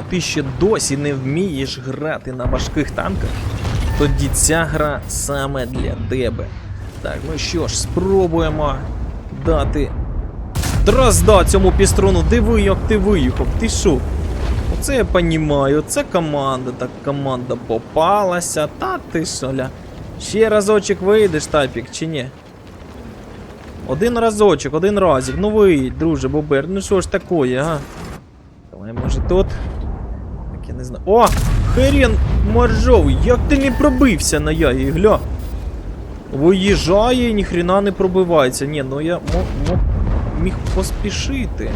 а ти ще досі не вмієш грати на важких танках, тоді ця гра саме для тебе. Так, ну що ж, спробуємо дати Дрозда цьому пістрону, диви, як ти виїхав, ти що? Оце я понімаю, це команда, так команда попалася, та ти що, ля. Ще разочок вийдеш, тапік, чи ні? Один разочок, один разик, ну виїдь, друже, бобер, ну що ж такое, а? Давай, може тут. Не знаю. О! Хрен моржовий, як ти не пробився на яї, гля. Виїжджає і ніхрена не пробивається. Ні, ну я міг поспішити.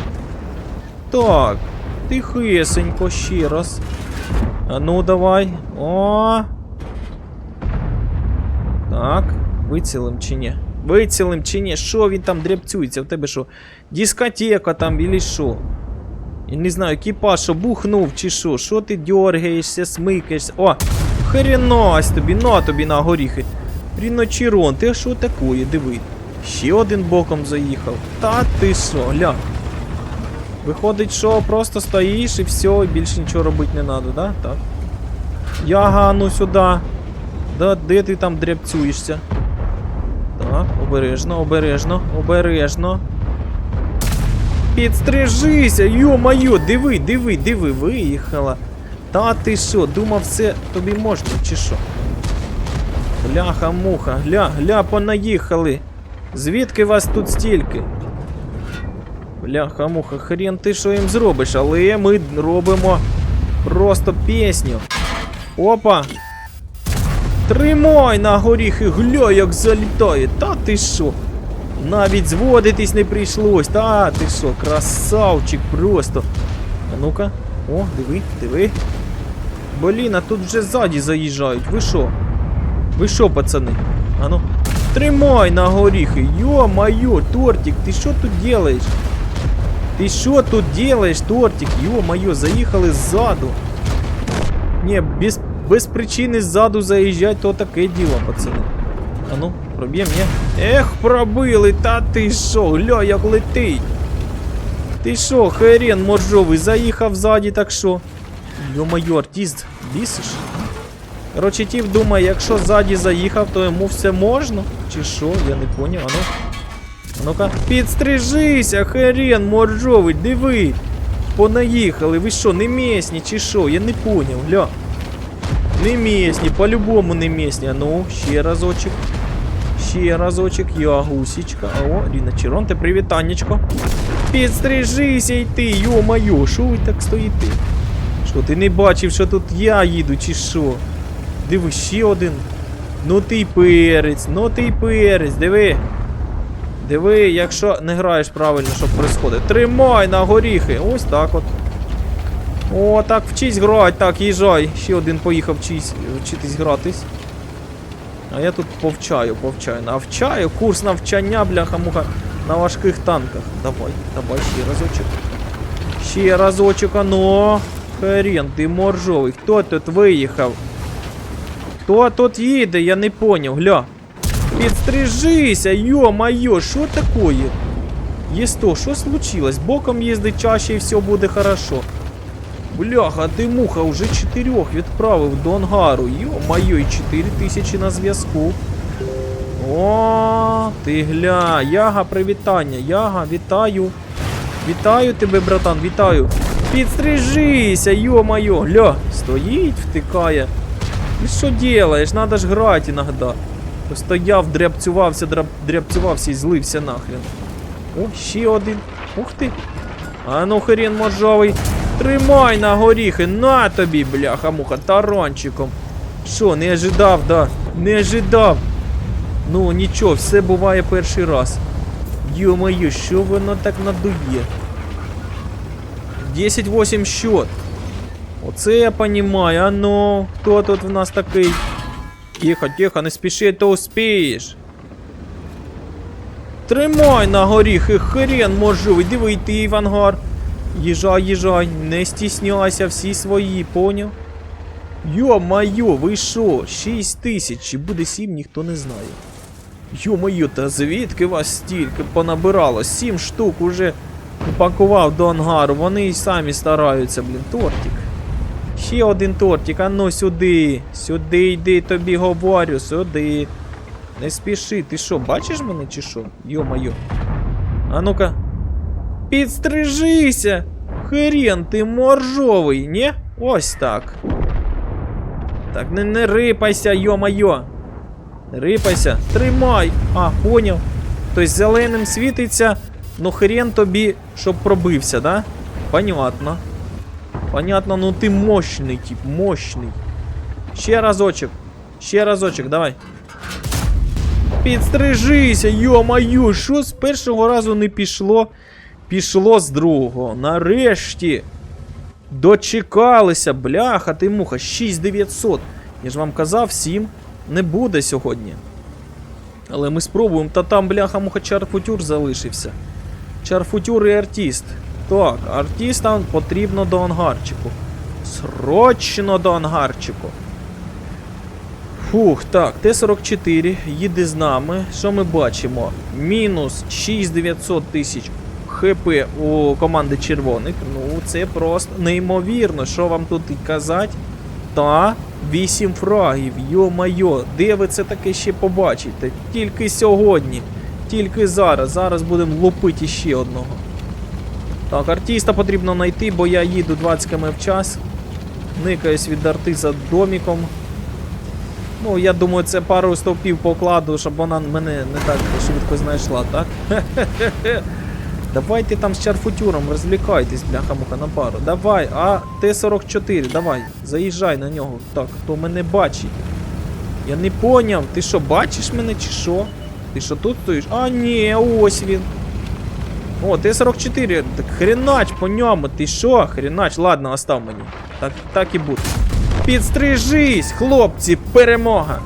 Так, тихесенько ще раз. А ну давай. О. Так, вицілим чи ні? Вицілим чи ні? Що він там дрябцюється? В тебе що? Дискотека там или що? Я не знаю, екіпаж що бухнув чи що? Що ти дергаєшся, смикаєшся? О! Хренась тобі, на тобі на горіхи. Ріночерон, ти що такое? Диви. Ще один боком заїхав. Та ти що, гля. Виходить, що просто стоїш і все, і більше нічого робити не треба, да? Так. Яга, ну сюди. Да, де ти там дрябцюєшся? Так, обережно, обережно, обережно. Підстрижися, йо-моє, диви, диви, диви, виїхала. Та ти що, думав, все тобі можна, чи що? Бляха-муха, гля, гля, понаїхали. Звідки вас тут стільки? Бляха-муха, хрен ти що їм зробиш, але ми робимо просто пісню. Опа! Тримай на горіхи, гля, як залітає. Та ти що? Навіть зводитись не прийшлось. Та ти що, красавчик просто. А ну-ка. О, диви, диви. Блін, а тут вже ззаді заїжджають. Ви що? Ви що, пацани? А ну. Тримай на горіхи. Йо-моє, тортик, ти що тут делаєш? Ти що тут делаєш, тортик? Йо-моє, заїхали ззаду. Ні, без, без причини ззаду заїжджать, то таке діло, пацани. А ну, проб'єм, ні? Ех, пробили, та ти що, гля, як летить. Ти що, хрен моржовий, заїхав ззаді, так що? Йо-моє, артист, бісиш? Короче, тіп думає, якщо ззаді заїхав, то йому все можна? Чи що? Я не поняв, а ну. А ну-ка, підстрижися, хрен моржовий, диви. Понаїхали, ви що, не місні чи що? Я не поняв, гля. Не місні, по-любому не місні. А ну, ще разочок. Ще разочок, я о, Ріна Чирон, ти привітаннячко. Підстрижися й ти, йо-моє, що ви так стоїте? Що, ти не бачив, що тут я їду, чи що? Диви, ще один. Ну ти перець, ну ти перець, диви. Диви, якщо не граєш правильно, що происходить. Тримай на горіхи. Ось так от. О, так вчись грати, так, їжджай. Ще один поїхав вчись, вчитись гратись. А я тут повчаю, повчаю. Навчаю курс навчання, бляха-муха, на важких танках. Давай, давай, ще разочок. Ще разочок, ано. Хрен, ти моржовий. Хто тут виїхав? Хто тут їде? Я не поняв, гля. Підстрижися, йо-моє, що такое? Єсто, що случилось? Боком їздить чаще і все буде хорошо. Бляха, ти муха уже чотирьох відправив до ангару. Йо-моє, і 4 тисячі на зв'язку. О, ти гля, Яга, привітання. Яга, вітаю. Вітаю тебе, братан, вітаю. Підстрижися, йо-моє, гля, стоїть, втикає. Ти що делаєш? Надо ж грати іногда. Стояв, дрябцювався, драб, дрябцювався і злився нахрен. О, ще один. Ух ти. А ну хрен моржовий. Тримай на горіхи, на тобі, бляха-муха, таранчиком. Що, не ожидав, да? Не ожидав. Ну нічого, все буває перший раз. Йо-моє, що воно так надує? 10-8 счет. Оце я понімаю, а ну, хто тут в нас такий? Тихо, тихо, не спіши, то успієш. Тримай на горіхи, хрен можливий, диви йти в ангар. Їжай, їжай, не стісняйся, всі свої, поняв? Йо-майо, ви що? 6 тисяч, чи буде 7, ніхто не знає. Йо-моє, та звідки вас стільки понабирало? 7 штук уже упакував до ангару, вони й самі стараються, блін, тортик. Ще один тортик, а ну сюди. Сюди йди, тобі говорю, сюди. Не спіши, ти що, бачиш мене чи що? Йо-моє. А ну-ка. Підстрижися! Хрен ти моржовий, ні? Ось так. Так, не, не рипайся. Не рипайся. Тримай. А, поняв. Тобто зеленим світиться, ну хрен тобі, щоб пробився, да? Понятно. Понятно, ну ти мощний, тип, мощний. Ще разочок. Ще разочок, давай. Підстрижися, йо-моє, що з першого разу не пішло? Пішло з другого. Нарешті. Дочекалися, бляха, ти муха, 6900. Я ж вам казав, 7 не буде сьогодні. Але ми спробуємо, та там, бляха, муха, чарфутюр залишився. Чарфутюр і артист. Так, артистам потрібно до ангарчику. Срочно до ангарчику. Фух, так, Т-44 їде з нами. Що ми бачимо? Мінус 6900 тисяч ХП у команди червоних. Ну, це просто неймовірно. Що вам тут і казати? Та 8 фрагів, йо-майо, де ви це таке ще побачите? Тільки сьогодні, тільки зараз. Зараз будемо лупити ще одного. Так, артиста потрібно знайти, бо я їду 20 км в час. Никаюсь від арти за доміком. Ну, я думаю, це пару стовпів покладу, щоб вона мене не так швидко знайшла, так? Давайте там з чарфутюром розвлікайтесь, бляха-муха, на пару. Давай, а Т-44, давай, заїжджай на нього. Так, хто мене бачить. Я не поняв, ти що, бачиш мене чи що? Ти що тут стоїш? А, ні, ось він. О, Т-44, так хренач по ньому, ти що? Хренач, ладно, остав мені. Так, так і буде. Підстрижись, хлопці, перемога!